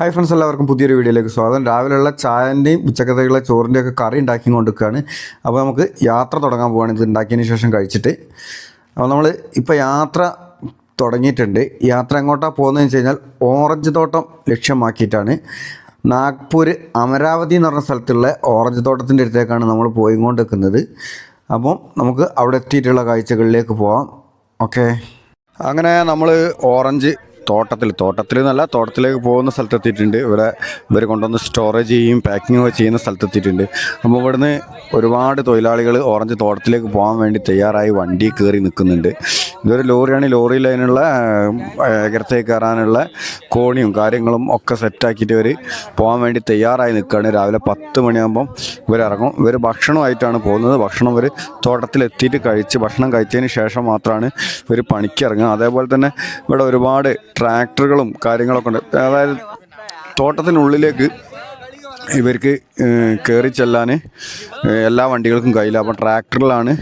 Hi friends എല്ലാവർക്കും പുതിയൊരു വീഡിയോയിലേക്ക് സ്വാഗതം. രാവിലെയുള്ള ചായന്റെയും ഉച്ചക്കത്തേക്കുള്ള ചോറിന്റെയും ഒക്കെ കറി ഉണ്ടാക്കി കൊണ്ടിരിക്കുകയാണ് അപ്പോൾ നമുക്ക് യാത്ര തുടങ്ങാൻ പോവുകയാണ്. ഇത് ഉണ്ടാക്കിയതിന് ശേഷം കഴിച്ചിട്ട്. അപ്പോൾ നമ്മൾ ഇപ്പോൾ യാത്ര തുടങ്ങിയിട്ടുണ്ട്. യാത്ര എങ്ങോട്ടാണ് പോകുന്നതെന്ന് വെച്ച് കഴിഞ്ഞാൽ ഓറഞ്ച് തോട്ടം ലക്ഷ്യമാക്കിയിട്ടാണ്. നാഗ്പൂർ അമരാവതി എന്ന് പറഞ്ഞ സ്ഥലത്തുള്ള ഓറഞ്ച് തോട്ടത്തിന്റെ അടുത്തേക്കാണ് നമ്മൾ പോയിക്കൊണ്ടിരിക്കുന്നത്. അപ്പം നമുക്ക് അവിടെ എത്തിയിട്ടുള്ള കാഴ്ചകളിലേക്ക് പോവാം. ഓക്കെ. അങ്ങനെ നമ്മൾ ഓറഞ്ച് തോട്ടത്തിൽ തോട്ടത്തിൽ എന്നല്ല തോട്ടത്തിലേക്ക് പോകുന്ന സ്ഥലത്തെത്തിയിട്ടുണ്ട്. ഇവിടെ ഇവർ കൊണ്ടുവന്ന് സ്റ്റോറേജ് ചെയ്യും പാക്കിംഗ് ചെയ്യുന്ന സ്ഥലത്തെത്തിയിട്ടുണ്ട്. അപ്പോൾ ഇവിടുന്ന് ഒരുപാട് തൊഴിലാളികൾ ഓറഞ്ച് തോട്ടത്തിലേക്ക് പോകാൻ വേണ്ടി തയ്യാറായി വണ്ടി കയറി നിൽക്കുന്നുണ്ട്. ഇതൊരു ലോറിയാണ്. ലോറിയിൽ അതിനുള്ള അകരത്തേക്ക് കയറാനുള്ള കോണിയും കാര്യങ്ങളും ഒക്കെ സെറ്റാക്കിയിട്ട് ഇവർ പോകാൻ വേണ്ടി തയ്യാറായി നിൽക്കുകയാണ്. രാവിലെ പത്ത് മണിയാകുമ്പം ഇവരിറങ്ങും ഇവർ ഭക്ഷണമായിട്ടാണ് പോകുന്നത്. ഭക്ഷണം ഇവർ തോട്ടത്തിലെത്തിയിട്ട് കഴിച്ച് ഭക്ഷണം കഴിച്ചതിന് ശേഷം മാത്രമാണ് ഇവർ പണിക്ക് ഇറങ്ങുക. അതേപോലെ തന്നെ ഇവിടെ ഒരുപാട് ട്രാക്ടറുകളും കാര്യങ്ങളൊക്കെ ഉണ്ട്. അതായത് തോട്ടത്തിനുള്ളിലേക്ക് ഇവർക്ക് കയറി ചെല്ലാൻ എല്ലാ വണ്ടികൾക്കും കഴിയില്ല. അപ്പം ട്രാക്ടറിലാണ്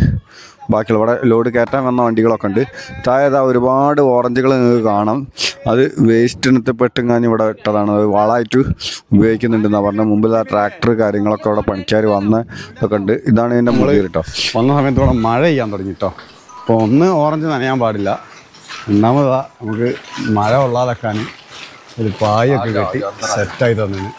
ബാക്കിയുള്ള ഇവിടെ ലോഡ് കയറ്റാൻ വന്ന വണ്ടികളൊക്കെ ഉണ്ട്. താഴെ ഒരുപാട് ഓറഞ്ചുകൾ നിങ്ങൾക്ക് കാണാം. അത് വേസ്റ്റിനകത്ത് പെട്ടുങ്ങാൻ ഇവിടെ ഇട്ടതാണ്. അത് വളമായിട്ട് ഉപയോഗിക്കുന്നുണ്ടെന്നാണ് പറഞ്ഞത്. മുമ്പിൽ ആ ട്രാക്ടർ കാര്യങ്ങളൊക്കെ അവിടെ പണിക്കാർ വന്ന് ഒക്കെ ഉണ്ട്. ഇതാണ് ഇതിന്റെ മുകളിൽ കേട്ടോ വന്ന സമയത്ത് ഇവിടെ മഴ ചെയ്യാൻ തുടങ്ങി കേട്ടോ അപ്പോൾ ഒന്ന് ഓറഞ്ച് നനയാൻ പാടില്ല. രണ്ടാമതാ നമുക്ക് മഴ കൊള്ളാതെക്കാൻ ഒരു പായൊക്കെ കെട്ടി സെറ്റായി തന്നിന്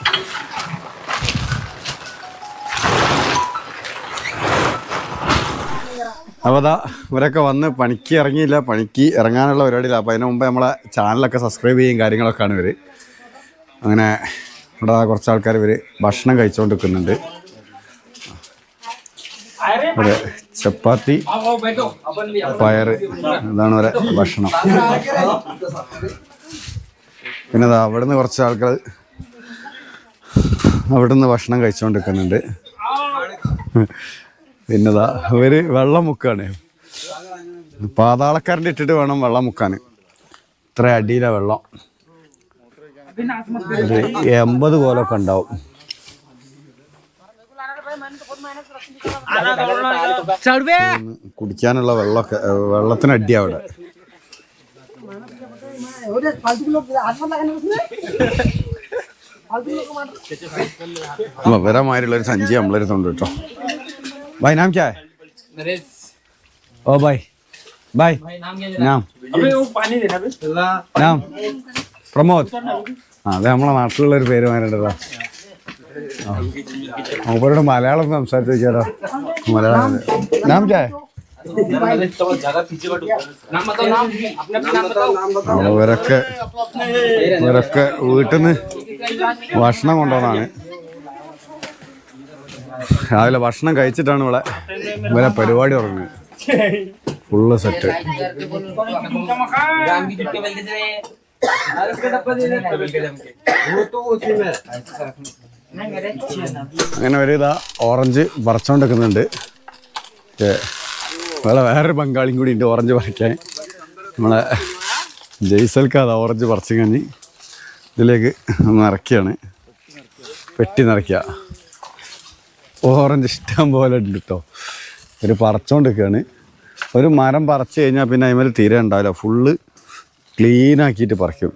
അപ്പോൾ അതാ ഇവരൊക്കെ വന്ന് പണിക്ക് ഇറങ്ങിയില്ല പണിക്ക് ഇറങ്ങാനുള്ള പരിപാടിയില്ല. അപ്പോൾ അതിന് മുമ്പ് നമ്മളെ ചാനലൊക്കെ സബ്സ്ക്രൈബ് ചെയ്യും കാര്യങ്ങളൊക്കെയാണ് ഇവർ അങ്ങനെ ഇവിടെ കുറച്ച് ആൾക്കാർ ഇവർ ഭക്ഷണം കഴിച്ചുകൊണ്ട് നിൽക്കുന്നുണ്ട് ഇവിടെ ചപ്പാത്തി പയർ ഇതാണ് വരെ ഭക്ഷണം. പിന്നെ അവിടെ അവിടുന്ന് കുറച്ച് ആൾക്കാർ അവിടുന്ന് ഭക്ഷണം കഴിച്ചുകൊണ്ടിരിക്കുന്നുണ്ട് പിന്നെ ദാ ഇവർ വെള്ളം മുക്കാണ്. പാതാളക്കാരന്റെ ഇട്ടിട്ട് വേണം വെള്ളം മുക്കാൻ. ഇത്ര അടിയിലെ വെള്ളം. ഒരു എൺപത് പോലൊക്കെ ഉണ്ടാവും. കുടിക്കാനുള്ള വെള്ളമൊക്കെ വെള്ളത്തിന് അടി അവിടെ. വിവരമായിട്ടുള്ള ഒരു സഞ്ചി നമ്മളെടുത്തുണ്ട് കേട്ടോ. ബൈ നാം ക്യാ है? ओ भाई बाय नाम നാം പ്രമോദ് ആ അതെ നമ്മളെ നാട്ടിലുള്ള ഒരു പേര് മാരണ്ടല്ലോ അവരോട് മലയാളം സംസാരിച്ചു വെച്ചാലോ മലയാളം നാം ക്യാ है? അപ്പൊ ഇവരൊക്കെ ഇവരൊക്കെ വീട്ടിൽ നിന്ന് ഭക്ഷണം കൊണ്ടുവന്നാണ് രാവിലെ ഭക്ഷണം കഴിച്ചിട്ടാണ് ഇവിടെ. ഇവരെ പരിപാടി തുടങ്ങുന്നത്. Full set. അങ്ങനെ ഒരു ഇതാ ഓറഞ്ച് പറിച്ചോണ്ടിരിക്കുന്നുണ്ട്. വേറെ വേറൊരു ബംഗാളിയും കൂടി ഉണ്ട് ഓറഞ്ച് പറിക്കാൻ. നമ്മളെ ജയ്സൽക്ക് അത് ഓറഞ്ച് പറിച്ചു കഴിഞ്ഞ് ഇതിലേക്ക് നിറയ്ക്കുകയാണ് പെട്ടി നിറയ്ക്കുക. ഓറഞ്ച് ഇഷ്ടം പോലെ ഉണ്ട് കേട്ടോ ഒരു പറിച്ചോണ്ടിരിക്കുകയാണ് ഒരു മരം പറിച്ചു കഴിഞ്ഞാൽ പിന്നെ അതിമേൽ തീരെ ഉണ്ടാവില്ല. ഫുള്ള് ക്ലീൻ ആക്കിയിട്ട് പറിക്കും.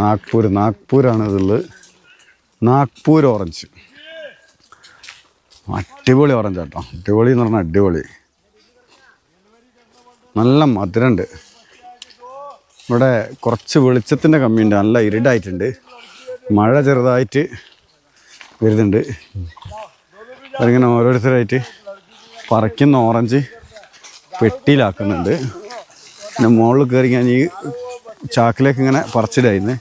നാഗ്പൂർ നാഗ്പൂരാണ് ഇതുള്ളത്. നാഗ്പൂർ ഓറഞ്ച്. അടിപൊളി ഓറഞ്ച് കേട്ടോ അടിപൊളി എന്ന് പറഞ്ഞാൽ അടിപൊളി. നല്ല മധുരമുണ്ട് ഇവിടെ കുറച്ച് വെളിച്ചത്തിന്റെ കമ്മിയുണ്ട്. നല്ല ഇരുടായിട്ടുണ്ട്. മഴ ചെറുതായിട്ട് വരുന്നുണ്ട്. അതിങ്ങനെ ഓരോരുത്തരായിട്ട് പറിക്കുന്ന ഓറഞ്ച് പെട്ടിയിലാക്കുന്നുണ്ട്. പിന്നെ മുകളിൽ കയറി ഞാൻ ഈ ചാക്കിലേക്ക് ഇങ്ങനെ പറിച്ചിടായിരുന്നു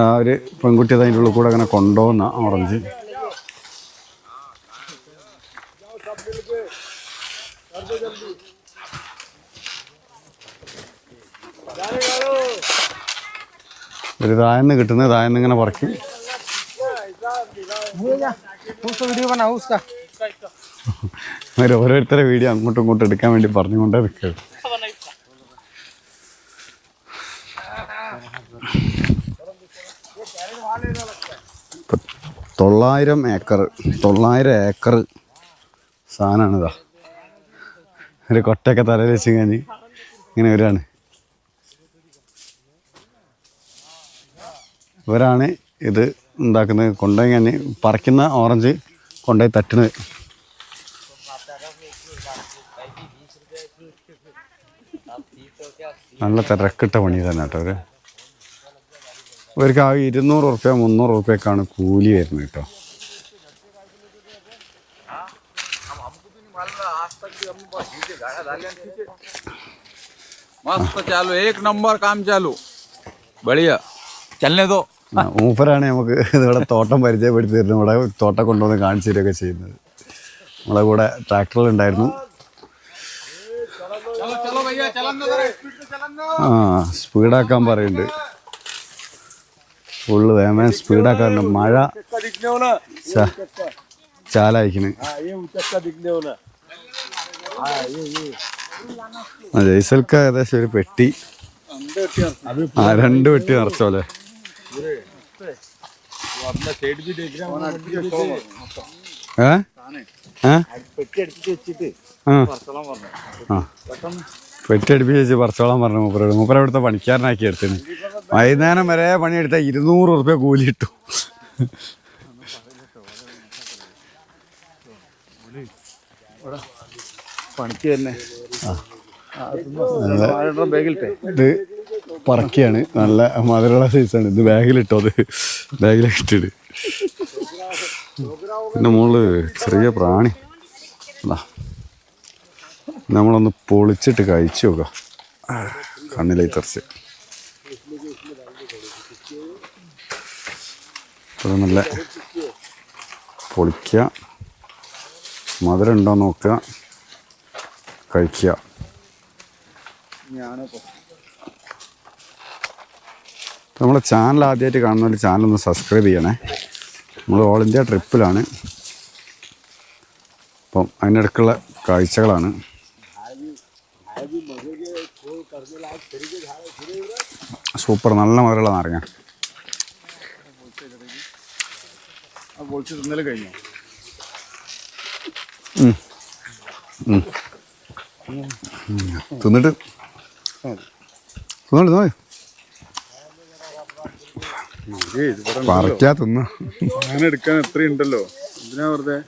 ആ ഒരു പെൺകുട്ടി അതിന്റെ ഉള്ളിൽ കൂടെ അങ്ങനെ കൊണ്ടുപോകുന്ന ഓറഞ്ച്. ഒരു താഴ്ന്ന് കിട്ടുന്നത് താഴ്ന്ന് ഇങ്ങനെ പറക്കി. ഓരോരുത്തരെ വീഡിയോ അങ്ങോട്ടും ഇങ്ങോട്ടും എടുക്കാൻ വേണ്ടി പറഞ്ഞുകൊണ്ടേ നിൽക്കുക തൊള്ളായിരം ഏക്കർ തൊള്ളായിരം ഏക്കർ സാധനമാണിതാ. ഒരു കൊട്ടയൊക്കെ തലയിൽ വെച്ച് കഴിഞ്ഞ് ഇങ്ങനെ വരികയാണ്. ഇവരാണ് ഇത് ഉണ്ടാക്കുന്നത് കൊണ്ടുപോയി കഴിഞ്ഞ് പറിക്കുന്ന ഓറഞ്ച് കൊണ്ടുപോയി തട്ടുന്നത് നല്ല തിരക്കിട്ട പണി തന്നെ കേട്ടോ അവര് ഇവർക്ക് ആ ഇരുന്നൂറ് റുപ്യ മുന്നൂറ് റുപ്യക്കാണ് കൂലി വരുന്നത് കേട്ടോ मस्त चालू एक नंबर काम चालू बढ़िया चलने दो ആ, മൂപ്പരാണ് നമുക്ക് ഇതിവിടെ തോട്ടം പരിചയപ്പെടുത്തിയിരുന്നു ഇവിടെ തോട്ടം കൊണ്ടുവന്ന് കാണിച്ചു തരികയൊക്കെ ചെയ്യുന്നത്. നമ്മളെ കൂടെ ട്രാക്ടറിലുണ്ടായിരുന്നു ആ സ്പീഡാക്കാൻ പറയുന്നുണ്ട്. ഫുള്ള് വേമേ സ്പീഡാക്കാറുണ്ട് മഴ ചാലായിക്കണ് ജയ്സൽക്ക ഏകദേശം ഒരു പെട്ടി. ആ രണ്ട് പെട്ടി നിറച്ചോലെ? അടുപ്പിച്ച് വെച്ച് പറിച്ചോളാൻ പറഞ്ഞു മൂപ്പരോട്. മൂപ്പര ഇവിടുത്തെ പണിക്കാരനാക്കി എടുത്തിന്. വൈകുന്നേരം വരെ പണിയെടുത്ത ഇരുന്നൂറ് റുപ്യ കൂലി ഇട്ടു. പണിക്ക് തന്നെ. ബാഗിൽ ഇത് പറക്കിയാണ്. നല്ല മധുരമുള്ള സൈസാണ് ഇത് ബാഗിലിട്ടോ അത് ബാഗിലിട്ടിട്ട് പിന്നെ മോൾ ചെറിയ പ്രാണി. നമ്മളൊന്ന് പൊളിച്ചിട്ട് കഴിച്ചു നോക്കാം. കണ്ണിലേ തെറിച്ച്. നല്ല പൊളിക്കുക മധുരം ഉണ്ടോ നോക്കുക കഴിക്കുക നമ്മളെ ചാനൽ ആദ്യമായിട്ട് കാണുന്നവർ ചാനൽ ഒന്ന് സബ്സ്ക്രൈബ് ചെയ്യണേ. നമ്മൾ ഓൾ ഇന്ത്യ ട്രിപ്പിലാണ് അപ്പം അതിനിടയ്ക്കുള്ള കാഴ്ചകളാണ്. സൂപ്പർ. നല്ല മധുരമുള്ള നാരങ്ങ. തിന്നിട്ട്? തിന്നോളൂ തിന്നോളൂ. പറിക്കാ തിന്ന. അങ്ങനെ എടുക്കാൻ എത്രയുണ്ടല്ലോ എന്തിനാ വെറുതെ?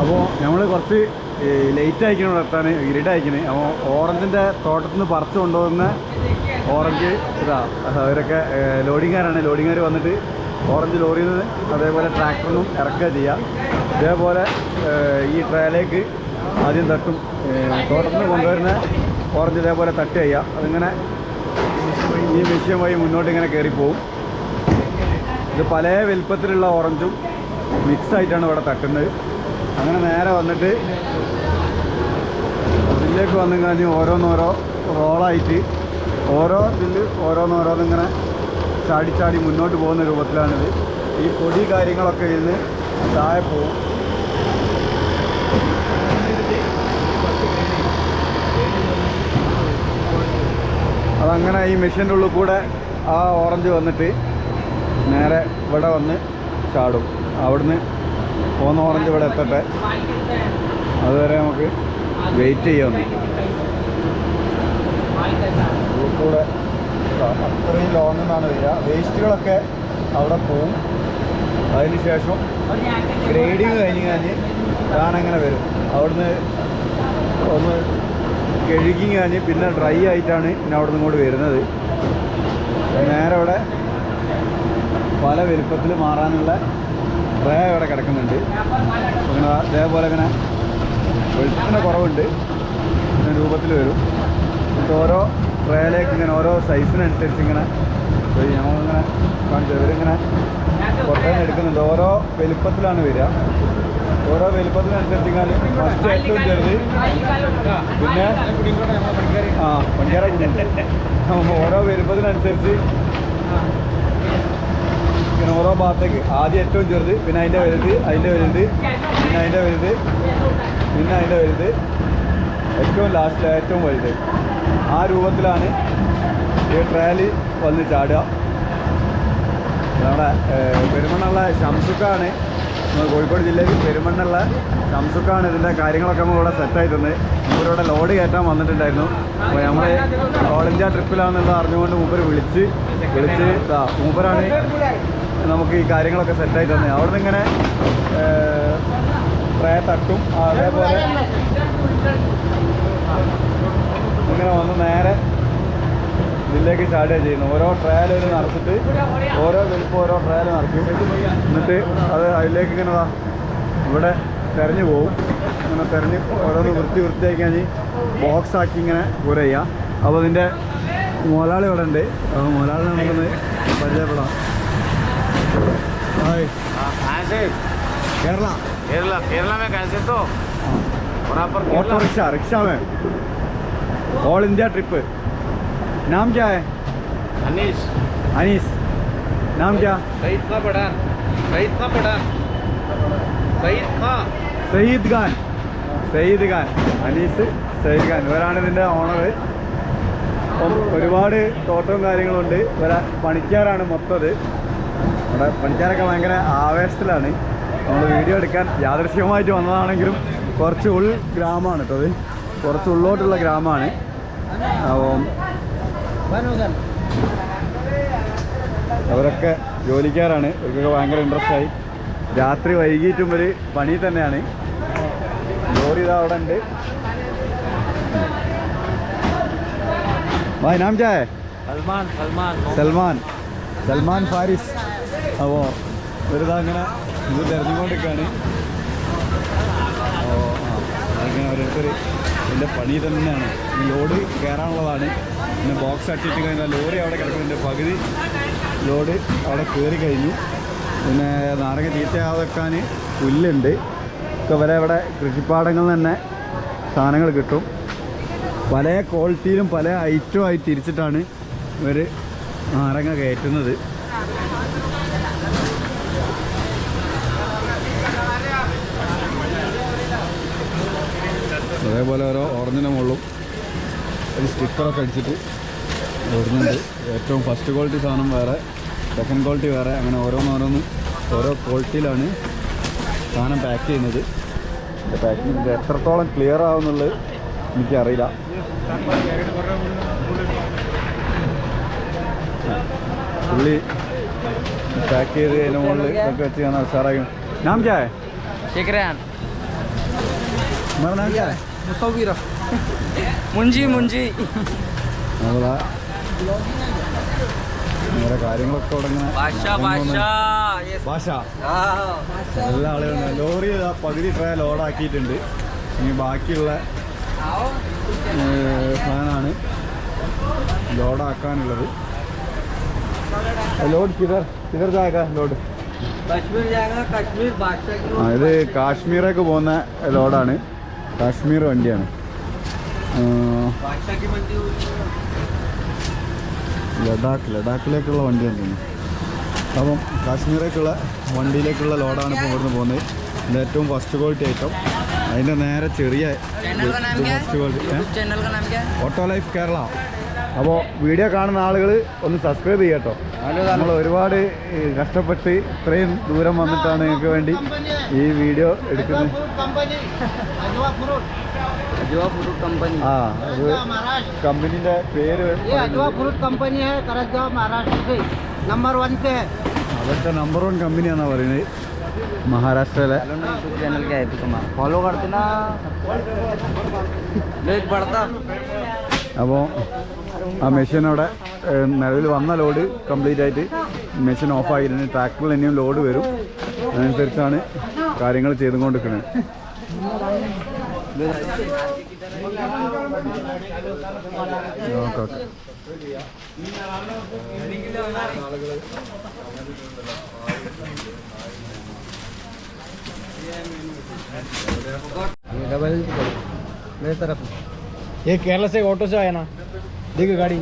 അപ്പോൾ നമ്മൾ കുറച്ച് ലേറ്റ് അയക്കണം ഇവിടെ ഗ്രിഡ് അയക്കണേ അപ്പോൾ ഓറഞ്ചിന്റെ തോട്ടത്തിൽ നിന്ന് പറിച്ചു കൊണ്ടുവന്ന ഓറഞ്ച് ഇതാ അവരൊക്കെ ലോഡിങ്ങാരാണ് ലോഡിങ്ങാർ വന്നിട്ട് ഓറഞ്ച് ലോറിയിൽ നിന്ന് അതേപോലെ ട്രാക്ടറിനും ഇറക്കുക ചെയ്യുക ഇതേപോലെ ഈ ട്രയലേക്ക് ആദ്യം തട്ടും. തോട്ടത്തിൽ നിന്ന് കൊണ്ടുവരുന്ന ഓറഞ്ച് ഇതേപോലെ തട്ട് ചെയ്യുക അതിങ്ങനെ ഈ വഴി മുന്നോട്ട് ഇങ്ങനെ കയറിപ്പോവും ഇത് പല വലുപ്പത്തിലുള്ള ഓറഞ്ചും മിക്സ് ആയിട്ടാണ് ഇവിടെ തട്ടുന്നത്. അങ്ങനെ നേരെ വന്നിട്ട് ഇതിലേക്ക് വന്നു കഴിഞ്ഞ് ഓരോന്നോരോ റോളായിട്ട് ഓരോ ഇതിൽ ഓരോന്നോരോന്നിങ്ങനെ ചാടി ചാടി മുന്നോട്ട് പോകുന്ന രൂപത്തിലാണിത്. ഈ പൊടി കാര്യങ്ങളൊക്കെ ഇരുന്ന് താഴെ പോവും അതങ്ങനെ ഈ മെഷീന്റെ ഉള്ളിൽ കൂടെ ആ ഓറഞ്ച് വന്നിട്ട് നേരെ ഇവിടെ വന്ന് ചാടും. അവിടുന്ന് പോകുന്ന ഓറഞ്ച് ഇവിടെ എത്തട്ടെ. അതുവരെ നമുക്ക് വെയിറ്റ് ചെയ്യാമെന്ന് കൂടെ അത്രയും ലോങ്ങിൽ എന്നാണ് വരിക. വേസ്റ്റുകളൊക്കെ അവിടെ പോവും. അതിന് ശേഷം ഗ്രേഡിങ് കഴിഞ്ഞ് കഴിഞ്ഞ് ഞാനങ്ങനെ വരും. അവിടുന്ന് ഒന്ന് കഴുകി കഴിഞ്ഞ് പിന്നെ ഡ്രൈ ആയിട്ടാണ് പിന്നെ അവിടെ നിന്ന് ഇങ്ങോട്ട് വരുന്നത്. നേരെ അവിടെ പല വലുപ്പത്തിൽ മാറാനുള്ള ട്രേ ഇവിടെ കിടക്കുന്നുണ്ട്. ഇങ്ങനെ അതേപോലെ ഇങ്ങനെ വെളുപ്പിന് കുറവുണ്ട്. രൂപത്തിൽ വരും. എന്നിട്ട് ഓരോ ട്രേയിലേക്ക് ഇങ്ങനെ ഓരോ സൈസിനനുസരിച്ച് ഇങ്ങനെ ഞങ്ങളിങ്ങനെ കാണിച്ചു ഇവരിങ്ങനെ പുറത്തേന്ന് എടുക്കുന്നുണ്ട്. ഓരോ വലുപ്പത്തിലാണ് വരിക. ഓരോ വലുപ്പത്തിനനുസരിച്ച് ഫസ്റ്റ് ഏറ്റവും ചെറുത് പിന്നെ ആ പണിക്കാരെ. ഓരോ വലുപ്പത്തിനനുസരിച്ച് ഇങ്ങനെ ഓരോ ഭാഗത്തേക്ക്. ആദ്യം ഏറ്റവും ചെറുത് പിന്നെ അതിന്റെ വലുത് അതിന്റെ വലുത് പിന്നെ അതിന്റെ വലുത് പിന്നെ അതിന്റെ വലുത്. ഏറ്റവും ലാസ്റ്റിൽ ഏറ്റവും വലുത്. ആ രൂപത്തിലാണ് ഈ ട്രയൽ വന്ന് ചാടുക. നമ്മുടെ പെരുമണ്ണുള്ള ശംസുക്കാണ് കോഴിക്കോട് ജില്ലയിൽ പെരുമണ്ണുള്ള ശംസുക്കാണ് ഇതിന്റെ കാര്യങ്ങളൊക്കെ നമ്മൾ ഇവിടെ സെറ്റായി തന്നെ മൂപ്പരിവിടെ ലോഡ് കയറ്റാൻ വന്നിട്ടുണ്ടായിരുന്നു. അപ്പോൾ നമ്മൾ ഓൾ ഇന്ത്യ ട്രിപ്പിലാണെന്നുള്ളത് അറിഞ്ഞുകൊണ്ട് മൂപ്പർ വിളിച്ച് വിളിച്ച് മൂപ്പറാണ് നമുക്ക് ഈ കാര്യങ്ങളൊക്കെ സെറ്റായി തന്നെ. അവിടെ നിന്ന് ഇങ്ങനെ ട്രേ തട്ടും. അതേപോലെ ഇങ്ങനെ വന്ന് നേരെ ഇതിലേക്ക് ചാടുകയാണ് ചെയ്യുന്നു. ഓരോ ട്രയൽ ഒരു നടത്തിട്ട് ഓരോ വലിപ്പം ഓരോ ട്രയൽ നടക്കും. എന്നിട്ട് അത് അതിലേക്ക് ഇങ്ങനെ ഇവിടെ തെരഞ്ഞു പോകും ഇങ്ങനെ തെരഞ്ഞ് ഓരോന്ന് വൃത്തി വൃത്തിയാക്കി കഴിഞ്ഞ് ബോക്സ് ആക്കി ഇങ്ങനെ കൂര ചെയ്യാം. അപ്പോൾ ഇതിന്റെ മുതലാളി ഇവിടെ ഉണ്ട്. അപ്പോൾ മുതലാളി നമുക്കൊന്ന് പരിചയപ്പെടാം. कहाँ से കേരള केरला केरला में कैसे तो वहाँ पर ऑटो रिक्शा रिक्शा में ऑल इंडिया ट्रिप नाम क्या है अनीस अनीस नाम क्या सईद का पठान सईद का पठान सईद का സയ്യിദ് ഖാൻ സയ്യിദ് ഖാൻ അനീസ് സയ്യിദ് ഖാൻ ഇവരാണ് ഇതിൻ്റെ ഓണർ അപ്പം ഒരുപാട് തോട്ടവും കാര്യങ്ങളുണ്ട് ഇവരെ പണിക്കാരാണ് മൊത്തത് നമ്മുടെ പണിക്കാരൊക്കെ ഭയങ്കര ആവേശത്തിലാണ്. നമ്മൾ വീഡിയോ എടുക്കാൻ യാദൃശ്യമായിട്ട് വന്നതാണെങ്കിലും കുറച്ച് ഉൾ ഗ്രാമമാണ് കേട്ടോ അത്. കുറച്ച് ഉള്ളോട്ടുള്ള ഗ്രാമമാണ്. അവരൊക്കെ ജോലിക്കാരാണ്. ഇവർക്കൊക്കെ ഭയങ്കര ഇൻട്രസ്റ്റ് ആയി. രാത്രി വൈകിട്ടും ഒരു പണി തന്നെയാണ്. ലോറി ഇതാ അവിടെ ഉണ്ട്. സൽമാൻ സൽമാൻ. സൽമാൻ. സൽമാൻ ഫാരിസ്. അപ്പോൾ ഒരിതങ്ങനെ ഇത് തിരഞ്ഞുകൊണ്ടിരിക്കുകയാണ് അപ്പോൾ അങ്ങനെ ഓരോരുത്തർ എന്റെ പണി തന്നെയാണ്. ഈ ലോഡ് കയറാനുള്ളതാണ്. പിന്നെ ബോക്സ് അട്ടിട്ട് കഴിഞ്ഞാൽ ലോറി അവിടെ കിടക്കുന്നുണ്ട് പകുതി ലോഡ് അവിടെ കയറി കഴിഞ്ഞു. പിന്നെ നാരങ്ങ തീറ്റയാതെ വെക്കാൻ പുല്ലുണ്ട്. ഒക്കെ വരെ ഇവിടെ കൃഷിപ്പാടങ്ങളിൽ തന്നെ സാധനങ്ങൾ കിട്ടും. പല ക്വാളിറ്റിയിലും പല ഐറ്റവും ആയി തിരിച്ചിട്ടാണ് ഇവർ നാരങ്ങ കയറ്റുന്നത്. അതേപോലെ ഓരോ ഓറഞ്ചിന്റെ മുകളിലും ഒരു സ്റ്റിക്കറൊക്കെ അടിച്ചിട്ട് ഓടുന്നുണ്ട് ഏറ്റവും ഫസ്റ്റ് ക്വാളിറ്റി സാധനം വേറെ സെക്കൻഡ് ക്വാളിറ്റി വേറെ. അങ്ങനെ ഓരോന്നോരോന്നും ഓരോ ക്വാളിറ്റിയിലാണ് സാധനം പാക്ക് ചെയ്യുന്നത്. പാക്കിങ് ഇത് എത്രത്തോളം ക്ലിയർ ആവുന്നുള്ളത് എനിക്കറിയില്ല. പുള്ളി പാക്ക് ചെയ്ത് അതിന്റെ മുകളിൽ ഒക്കെ വെച്ച് ഞാൻ ഉഷാറായി നാം ഹൈ शेखरान हमारा नाम क्या है मुसविर मुंजी मुंजी നമ്മളാ വേറെ കാര്യങ്ങളൊക്കെ ഇവിടെ ഇങ്ങനെ बादशाह बादशाह ये ഭാഷ हाँ എല്ലാ ആളുകളും ലോറി ഇതാ പകുതി ട്രേ ലോഡാക്കിയിട്ടുണ്ട് ഇനി ബാക്കിയുള്ള ഏഹ്, സാധനമാണ് ലോഡാക്കാനുള്ളത് ലോഡ് കിതർ കിതർ ജാഗ ലോഡ് कश्मीर जाएगा कश्मीर बादशाह की ആ ഇത് കാശ്മീരൊക്കെ പോകുന്ന ലോഡാണ് കാശ്മീർ വണ്ടിയാണ്. ലഡാക്ക് ലഡാക്കിലേക്കുള്ള വണ്ടിയാണ് തോന്നുന്നു. അപ്പം കാശ്മീരേക്കുള്ള വണ്ടിയിലേക്കുള്ള ലോഡാണ് ഇപ്പോൾ ഇവിടുന്ന് പോകുന്നത്. ഇത് ഏറ്റവും ഫസ്റ്റ് ക്വാളിറ്റി ഐറ്റം അതിന്റെ നേരെ ചെറിയ first quality auto life Kerala അപ്പോൾ വീഡിയോ കാണുന്ന ആളുകൾ ഒന്ന് സബ്സ്ക്രൈബ് ചെയ്യട്ടോ നമ്മൾ ഒരുപാട് ഈ, കഷ്ടപ്പെട്ട് ഇത്രയും ദൂരം വന്നിട്ടാണ് നിങ്ങൾക്ക് വേണ്ടി ഈ വീഡിയോ എടുക്കുന്നത് अजवा फ्रूट कंपनी ആ അത് കമ്പനീൻ്റെ പേര് ये अजवा फ्रूट कंपनी है करजगांव महाराष्ट्र से नंबर वन पे है അതൊക്കെ നമ്പർ വൺ കമ്പനിയാണെന്നാണ് പറയുന്നത് മഹാരാഷ്ട്രയിലെ यूट्यूब चैनल क्या है तुम्हारा फॉलो करते ना लेट बढ़ता അപ്പോൾ ആ മെഷീൻ അവിടെ ഏഹ്, നിലവിൽ വന്ന ലോഡ് കംപ്ലീറ്റ് ആയിട്ട് മെഷീൻ ഓഫ് ആയിരുന്നു ട്രാക്ടറിൽ ഇനിയും ലോഡ് വരും അതനുസരിച്ചാണ് കാര്യങ്ങൾ ചെയ്തുകൊണ്ടിരിക്കുന്നത് ഓക്കെ ഓക്കെ डबल मेरी तरफ ये केरला से ऑटो से आया ना देखो गाड़ी।